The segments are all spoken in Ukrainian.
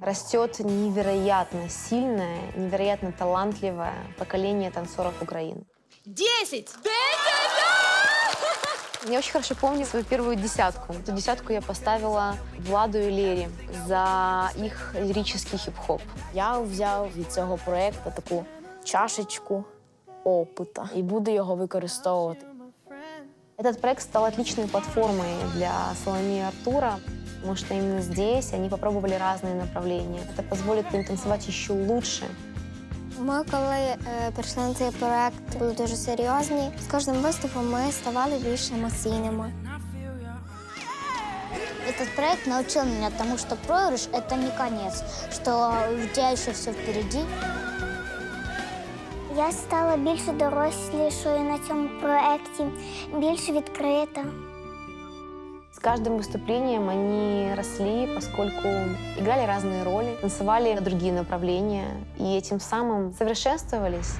Растет невероятно сильное, невероятно талантливое поколение танцоров Украины. Десять! Я очень хорошо помню свою первую десятку. Эту десятку я поставила Владу и Лере за их лирический хип-хоп. Я взяв від цього проєкту таку чашечку опита і буду його використовувати. Этот проект стал отличной платформой для Соломеи и Артура, потому что именно здесь они попробовали разные направления. Это позволит им танцевать еще лучше. Ми, коли е, прийшли на цей проект, були дуже серйозні. З кожним виступом ми ставали більш емоційними. Этот проект научил меня тому, что проигрыш — это не конец, что у тебя еще все впереди. Я стала більш дорослішою на цьому проекті, більш відкрита. С каждым выступлением они росли, поскольку играли разные роли, танцевали другие направления и этим самым совершенствовались.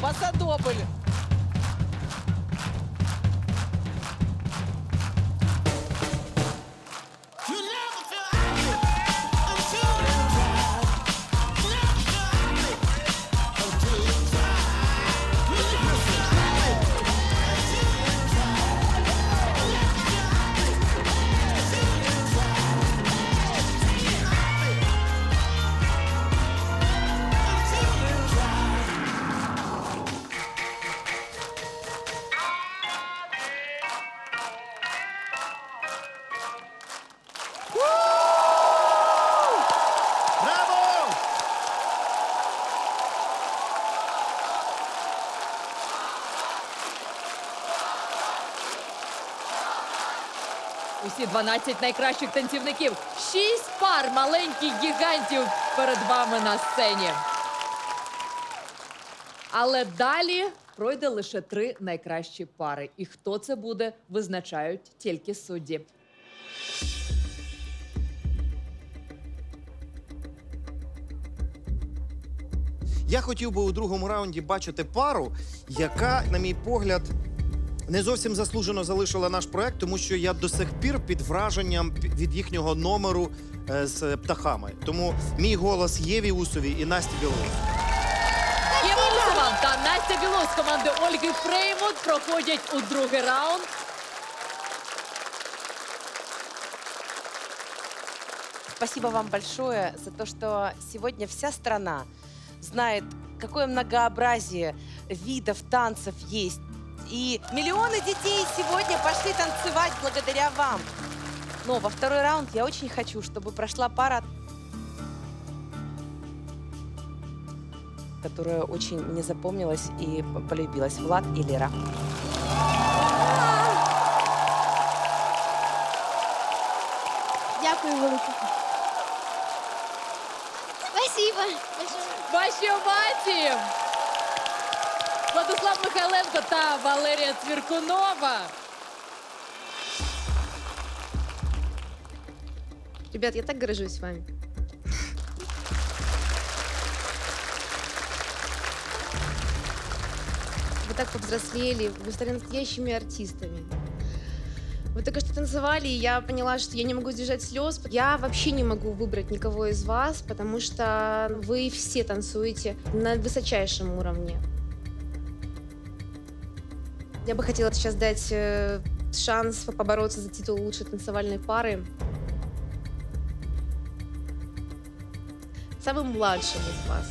Пасадобль. Усі 12 найкращих танцівників. Шість пар маленьких гігантів перед вами на сцені. Але далі пройде лише три найкращі пари. І хто це буде, визначають тільки судді. Я хотів би у другому раунді бачити пару, яка, на мій погляд, не зовсім заслужено залишила наш проект, тому що я до сих пір під враженням від їхнього номеру е, з птахами. Тому мій голос Єві Усові і Насті Біловій. Єва Усова та Настя Біло з команди Ольги Фреймут проходять у другий раунд. Спасибо вам большое за то, что сегодня вся страна знает, какое многообразие видов танцев есть. И миллионы детей сегодня пошли танцевать благодаря вам. Но во второй раунд я очень хочу, чтобы прошла пара, которая очень мне запомнилась и п- полюбилась. Влад и Лера. Дякую велике. Спасибо. Ваші овації! Владислав Михайленко та Валерія Цвіркунова. Ребят, я так горжусь вами. Вы так повзрослели, вы стали настоящими артистами. Вы только что танцевали, и я поняла, что я не могу сдержать слез. Я вообще не могу выбрать никого из вас, потому что вы все танцуете на высочайшем уровне. Я бы хотела сейчас дать э, шанс побороться за титул лучшей танцевальной пары самым младшим из вас.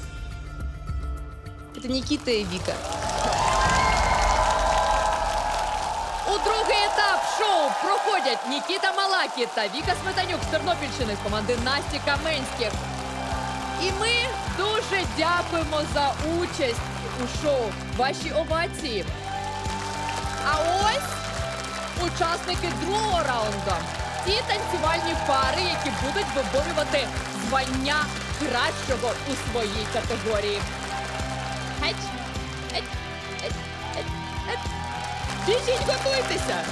Это Никита и Вика. У другий етап шоу проходять Нікіта Малакі та Віка Сметанюк з Тернопільщини з команди Насті Каменських. І ми дуже дякуємо за участь у шоу. Ваші овації. А ось учасники другого раунду. Ті танцювальні пари, які будуть виборювати звання кращого у своїй категорії. Геть, геть, геть, геть. Біжіть, готуйтеся!